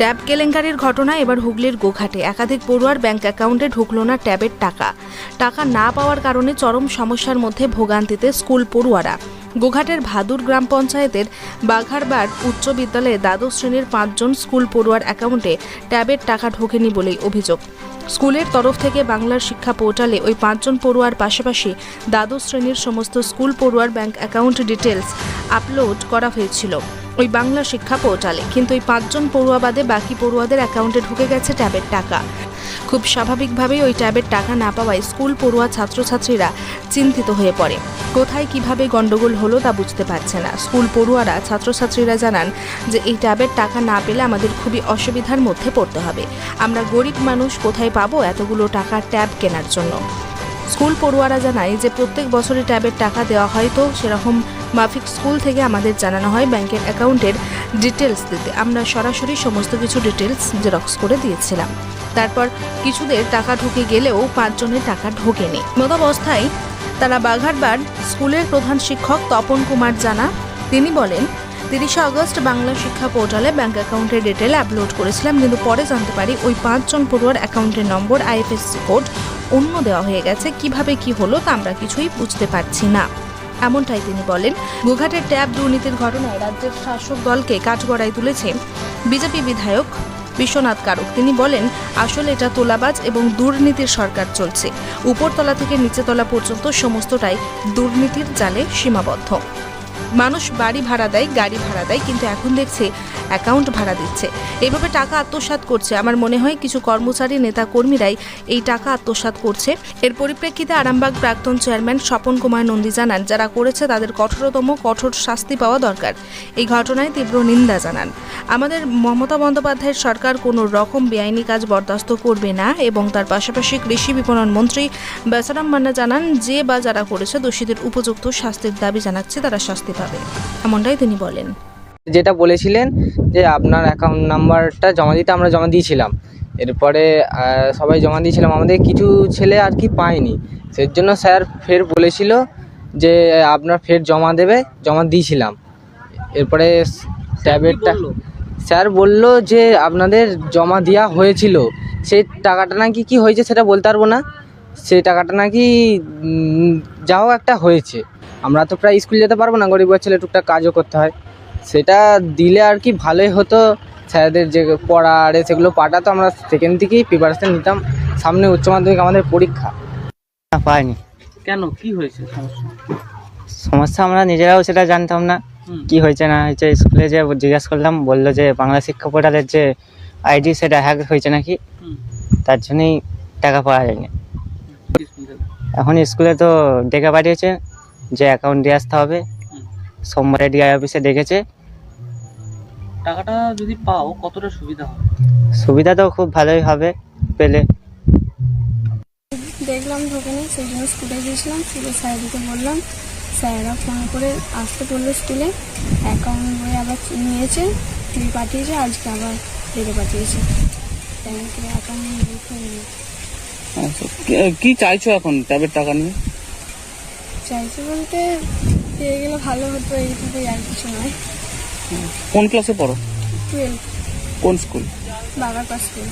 Tab কেলেঙ্কারির ঘটনা, এবার হুগলির গোঘাটে। একাধিক পড়ুয়ার ব্যাংক অ্যাকাউন্টে ঢুকলো না ট্যাবের টাকা। টাকা না পাওয়ার কারণে চরম সমস্যার মধ্যে ভোগান্তিতে স্কুল পড়ুয়ারা। গোঘাটের ভাদুর গ্রাম পঞ্চায়েতের বাঘারবাড় উচ্চ বিদ্যালয়ে দ্বাদশ শ্রেণির পাঁচজন স্কুল পড়ুয়ার অ্যাকাউন্টে ট্যাবের টাকা ঢোকেনি বলেই অভিযোগ। স্কুলের তরফ থেকে বাংলার শিক্ষা পোর্টালে ওই পাঁচজন পড়ুয়ার পাশাপাশি দ্বাদশ শ্রেণির সমস্ত স্কুল পড়ুয়ার ব্যাংক অ্যাকাউন্ট ডিটেলস আপলোড করা হয়েছিল। ওই বাংলা শিক্ষা পোর্টালে। কিন্তু ওই পাঁচজন পড়ুয়া বাদে বাকি পড়ুয়াদের অ্যাকাউন্টে ঢুকে গেছে ট্যাবের টাকা। খুব স্বাভাবিকভাবেই ওই ট্যাবের টাকা না পাওয়ায় স্কুল পড়ুয়া ছাত্রছাত্রীরা চিন্তিত হয়ে পড়ে। কোথায় কীভাবে গন্ডগোল হলো তা বুঝতে পারছে না। স্কুল পড়ুয়ারা, ছাত্রছাত্রীরা জানান যে এই ট্যাবের টাকা না পেলে আমাদের খুবই অসুবিধার মধ্যে পড়তে হবে। আমরা গরিব মানুষ, কোথায় পাবো এতগুলো টাকা ট্যাব কেনার জন্য? স্কুল পড়ুয়ারা জানায় যে প্রত্যেক বছরে ট্যাবের টাকা দেওয়া হয় তো সেরকম মাফিক স্কুল থেকে আমাদের জানানো হয় ব্যাংকের অ্যাকাউন্টের ডিটেলস দিতে। আমরা সরাসরি সমস্ত কিছু ডিটেলস জেরক্স করে দিয়েছিলাম। তারপর কিছুদের টাকা ঢুকে গেলেও পাঁচজনের টাকা ঢোকেনি। মতাবস্থায় তারা বাঘারবাড় স্কুলের প্রধান শিক্ষক তপন কুমার জানা। তিনি বলেন, তিরিশে আগস্ট বাংলা শিক্ষা পোর্টালে ব্যাংক অ্যাকাউন্টের ডিটেল আপলোড করেছিলাম, কিন্তু পরে জানতে পারি ওই পাঁচজন পড়ুয়ার অ্যাকাউন্টের নম্বর, আইএফএসসি কোড অন্য দেওয়া হয়ে গেছে। কীভাবে কি হলো তা আমরা কিছুই বুঝতে পারছি না। এমনটাই তিনি বলেন। গুঘাটের ট্যাব দুর্নীতির ঘটনায় রাজ্যের শাসক দলকে কাঠগড়ায় তুলেছে বিজেপি বিধায়ক বিশ্বনাথ কারক। তিনি বলেন, আসলে এটা তোলাবাজ এবং দুর্নীতির সরকার চলছে। উপরতলা থেকে নিচেতলা পর্যন্ত সমস্তটাই দুর্নীতির জালে সীমাবদ্ধ। মানুষ বাড়ি ভাড়া দেয়, গাড়ি ভাড়া দেয়, কিন্তু এখন দেখছে অ্যাকাউন্ট ভাড়া দিচ্ছে। এইভাবে টাকা আত্মসাৎ করছে। আমার মনে হয় কিছু কর্মচারী নেতা কর্মীরাই এই টাকা আত্মসাৎ করছে। এর পরিপ্রেক্ষিতে আরামবাগ প্রাক্তন চেয়ারম্যান স্বপন কুমার নন্দী জানান, যারা করেছে তাদের কঠোরতম, কঠোর শাস্তি পাওয়া দরকার। এই ঘটনায় তীব্র নিন্দা জানান। আমাদের মমতা বন্দ্যোপাধ্যায়ের সরকার কোনো রকম বেআইনি কাজ বরদাস্ত করবে না এবং তার পাশাপাশি কৃষি বিপণন মন্ত্রী বেসারাম মান্না জানান, যে বা যারা করেছে দোষীদের উপযুক্ত শাস্তির দাবি জানাচ্ছে, তারা শাস্তি পাবে। এমনটাই তিনি বলেন। যেটা বলেছিলেন যে আপনার অ্যাকাউন্ট নাম্বারটা জমা দিতে আমরা জমা দিয়েছিলাম। এরপরে সবাই জমা দিয়েছিলাম। আমাদের কিছু ছেলে আর কি পায়নি। সেই জন্য স্যার ফের বলেছিল যে আপনার ফের জমা দেবে জমা দিয়েছিলাম। এরপরে ট্যাবলেটটা স্যার বলল যে আপনাদের জমা দেওয়া হয়েছিল। সেই টাকাটা নাকি কি হয়েছে সেটা বলতে পারব না। সেই টাকাটা নাকি যা হোক একটা হয়েছে। আমরা তো প্রায় স্কুল যেতে পারব না গরিব ছেলে টুকটাক কাজও করতে হয়। সেটা দিলে আর কি ভালোই হতো। স্যারদের যে পড়া আরে সেগুলো পাঠাতো আমরা সেখান থেকেই প্রিপারেশান নিতাম। সামনে উচ্চ মাধ্যমিক আমাদের পরীক্ষা। না পাইনি। কেন? কি হয়েছে সমস্যা? সমস্যা আমরা নিজেরাও সেটা জানতাম না। কি হয়েছে না হয়েছে স্কুলে যে জিজ্ঞেস করলাম বলল যে বাংলা শিক্ষা পোর্টালের যে আইডি সেটা হ্যাক হয়েছে নাকি? তার জন্যই টাকা পাওয়া যায়নি। এখন স্কুলে তো ডেকে পাঠিয়েছে। যে অ্যাকাউন্ট দিয়ে আসতে হবে। সোমবারে ডিআই অফিসে ডেকেছে টাকাটা যদি পাও কতটা সুবিধা হবে? সুবিধা তো খুব ভালোই হবে পেলে। দেখলাম ঢোকেনি সেই জন্য স্কুলে গিয়েছিলাম। স্কুলে স্যারদিকে বললাম স্যাররা ফোন করে আসতে বলল স্কুলে অ্যাকাউন্ট বই আবার নিয়েছে টিভি পাঠিয়েছে আজকে আবার ডেকে পাঠিয়েছে। অ্যাকাউন্ট আচ্ছা, কি চাইছো এখন? ট্যাবের টাকা নিয়ে? চাইছে বলতে পেয়ে গেলে ভালো হতো এইটুকুই আর কিছু নয়। কোন ক্লাসে পড়ো? টুয়েলভ কোন স্কুল বাবার স্কুল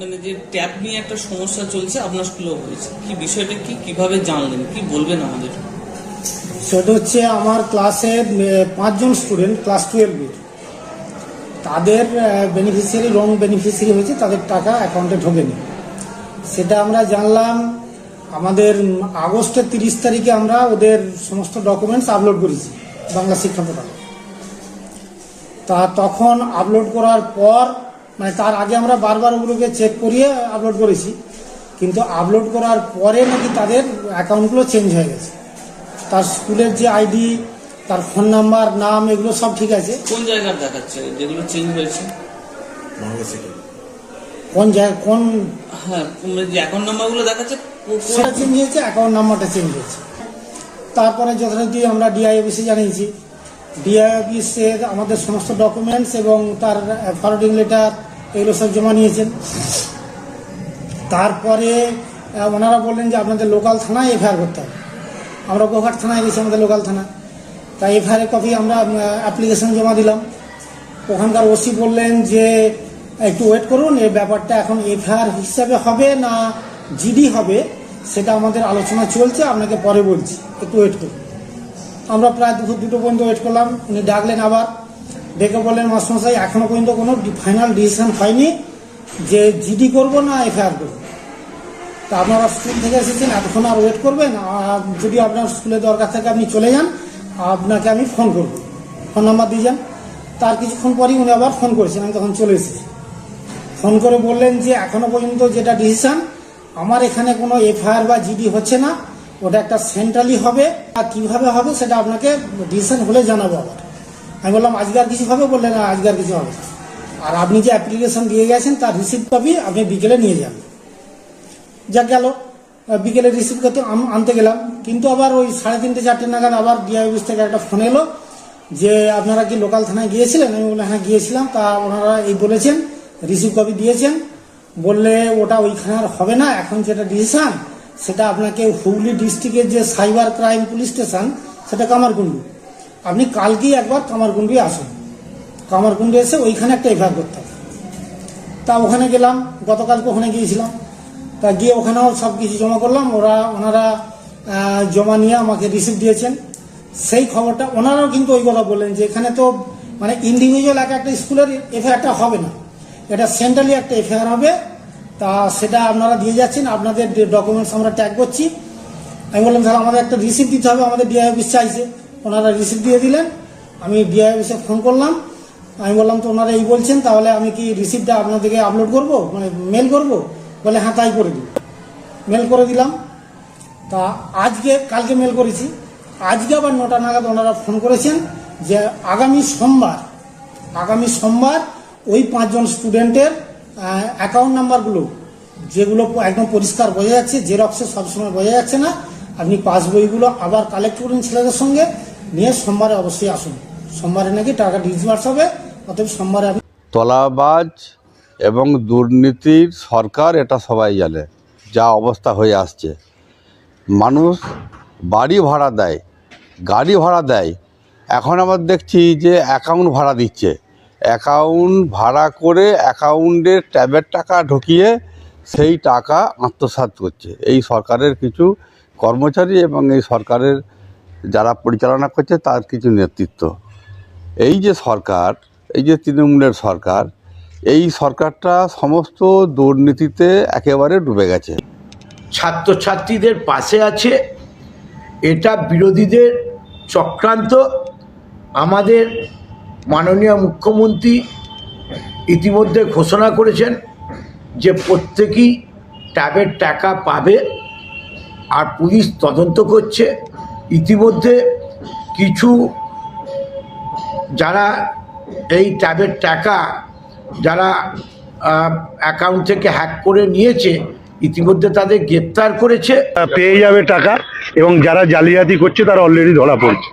মানে যে ট্যাব নিয়ে একটা সমস্যা চলছে, আপনার স্কুলেও হয়েছে? কি বিষয়টা কি? কীভাবে জানলেন? কি বলবেন আমাদের? সেটা হচ্ছে আমার ক্লাসের পাঁচজন স্টুডেন্ট ক্লাস টুয়েলভের তাদের বেনিফিশিয়ারি রং বেনিফিশিয়ারি হয়েছে, তাদের টাকা অ্যাকাউন্টে ঢোকেনি। সেটা আমরা জানলাম, আমাদের আগস্টের তিরিশ তারিখে আমরা ওদের সমস্ত ডকুমেন্টস আপলোড করেছি, বাংলা শিক্ষা পোর্টালে তা তখন আপলোড করার পর মানে তার আগে আমরা বারবার ওগুলোকে চেক করিয়ে আপলোড করেছি। কিন্তু আপলোড করার পরে নাকি তাদের অ্যাকাউন্টগুলো চেঞ্জ হয়ে গেছে। তার স্কুলের যে আইডি তার ফোন নাম্বার নাম এগুলো সব ঠিক আছে। কোন জায়গার দেখাচ্ছে? যেগুলো চেঞ্জ হয়েছে? কোন জায়গা কোন হ্যাঁ যে অ্যাকাউন্ট নাম্বারগুলো দেখাচ্ছে সেটা চেঞ্জ হয়েছে অ্যাকাউন্ট নাম্বারটা চেঞ্জ হয়েছে। তারপরে যথারীতি আমরা ডিআই অফিসে জানিয়েছি। ডিআই অফিসে আমাদের সমস্ত ডকুমেন্টস এবং তার ফরওয়ার্ডিং লেটার এগুলো সব জমা নিয়েছেন। তারপরে ওনারা বললেন যে আপনাদের লোকাল থানায় এফআইআর করতে হবে। আমরা গোঘাট থানায় গেছি আমাদের লোকাল থানা। তাই এফআইআর কপি আমরা অ্যাপ্লিকেশন জমা দিলাম। ওখানকার ওসি বললেন যে, একটু ওয়েট করুন, এই ব্যাপারটা এখন এফআইআর হিসাবে হবে না জিডি হবে, সেটা আমাদের আলোচনা চলছে, আপনাকে পরে বলছি। একটু ওয়েট করুন। আমরা প্রায় দুপুর দুটো পর্যন্ত ওয়েট করলাম, উনি ডাকলেন আবার। ডেকে বললেন মাস্টারমশাই, এখনও পর্যন্ত কোনো ফাইনাল ডিসিশন হয়নি যে জিডি করব না এফআইআর করব। তা আপনারা স্কুল থেকে এসেছেন, এতক্ষণ আর ওয়েট করবেন, আর যদি আপনার স্কুলে দরকার থাকে আপনি চলে যান, আপনাকে আমি ফোন করব। ফোন নাম্বার দিয়ে যান। তার কিছুক্ষণ পরই উনি আবার ফোন করেছেন, আমি তখন চলে এসেছি। ফোন করে বললেন যে, এখনও পর্যন্ত যেটা ডিসিশন আমার এখানে কোনো এফআইআর বা জিডি হচ্ছে না, ওটা একটা সেন্ট্রালি হবে, আর কীভাবে হবে সেটা আপনাকে ডিসিশন হলে জানাব আবার। আমি বললাম, আজকে আর কিছু হবে? বললেন না, আজকে কিছু হবে আর আপনি যে অ্যাপ্লিকেশন দিয়ে গেছেন, তার রিসিপ্ট কপি আপনি বিকেলে নিয়ে যান। যা গেল বিকেলে রিসিভ করতে আনতে গেলাম। কিন্তু আবার ওই সাড়ে তিনটে, চারটে নাগাদ আবার ডিআই অফিস থেকে একটা ফোন এলো যে, আপনারা কি লোকাল থানায় গিয়েছিলেন? আমি বললাম হ্যাঁ গিয়েছিলাম। তা ওনারা এই বলেছেন রিসিভ কপি দিয়েছেন। বললে, ওটা ওইখানে আর হবে না। এখন যেটা ডিসিশন সেটা আপনাকে হুগলি ডিস্ট্রিক্টের যে সাইবার ক্রাইম পুলিশ স্টেশন সেটা কামারকুণ্ডু আপনি কালকেই একবার কামারকুণ্ডুই আসুন। কামারকুণ্ডু এসে ওইখানে একটা এফআইআর করতে হবে। তা ওখানে গেলাম, গতকালকে ওখানে গিয়েছিলাম। তা গিয়ে ওখানেও সব কিছু জমা করলাম। ওরা, ওনারা জমা নিয়ে আমাকে রিসিভ দিয়েছেন। সেই খবরটা ওনারাও কিন্তু ওই কথা বললেন যে এখানে তো মানে ইন্ডিভিজুয়াল এক একটা স্কুলের এফআইআরটা হবে না। এটা সেন্ট্রালি একটা এফআইআর হবে। তা সেটা আপনারা দিয়ে যাচ্ছেন। আপনাদের ডকুমেন্টস আমরা ট্যাগ করছি। আমি বললাম তাহলে আমাদের একটা রিসিপ্ট দিতে হবে। আমাদের ডিআই অফিস চাইছে। ওনারা রিসিপ্ট দিয়ে দিলেন। আমি ডিআই অফিসে ফোন করলাম। আমি বললাম, তো ওনারা এই বলছেন, তাহলে আমি কি রিসিপ্টটা আপনাদেরকে আপলোড করব? মানে মেল করব? বলে হ্যাঁ তাই করে দিন মেল করে দিলাম। তা আজকে, কালকে মেল করেছি। আজকে আবার নটা নাগাদ ওনারা ফোন করেছেন যে আগামী সোমবার আগামী সোমবার ওই পাঁচজন স্টুডেন্টের অ্যাকাউন্ট নাম্বারগুলো যেগুলো একদম পরিষ্কার বোঝা যাচ্ছে জেরক্সে সবসময় বোঝা যাচ্ছে না। আপনি পাসবইগুলো আবার কালেক্ট করুন ছেলেদের সঙ্গে। সোমবারে অবশ্যই আসুন। সোমবারে নাকি টাকা ডিসবার্স হবে, অতএব সোমবারে আপনি তলাবাজ এবং দুর্নীতির সরকার এটা সবাই জানে, যা অবস্থা হয়ে আসছে। মানুষ বাড়ি ভাড়া দেয়, গাড়ি ভাড়া দেয়। এখন আবার দেখছি যে অ্যাকাউন্ট ভাড়া দিচ্ছে। অ্যাকাউন্ট ভাড়া করে অ্যাকাউন্টে ট্যাবের টাকা ঢুকিয়ে সেই টাকা আত্মসাৎ করছে। এই সরকারের কিছু কর্মচারী এবং এই সরকারের যারা পরিচালনা করছে তার কিছু নেতৃত্ব। এই যে সরকার, এই যে তৃণমূলের সরকার, এই সরকারটা সমস্ত দুর্নীতিতে একেবারে ডুবে গেছে। ছাত্রছাত্রীদের পাশে আছে, এটা বিরোধীদের চক্রান্ত। আমাদের মাননীয় মুখ্যমন্ত্রী ইতিমধ্যে ঘোষণা করেছেন যে প্রত্যেকেই ট্যাবের টাকা পাবে আর পুলিশ তদন্ত করছে। ইতিমধ্যে কিছু যারা এই ট্যাবের টাকা যারা অ্যাকাউন্ট থেকে হ্যাক করে নিয়েছে, ইতিমধ্যে তাদের গ্রেপ্তার করেছে। পেয়ে যাবে টাকা এবং যারা জালিয়াতি করছে তারা অলরেডি ধরা পড়ছে।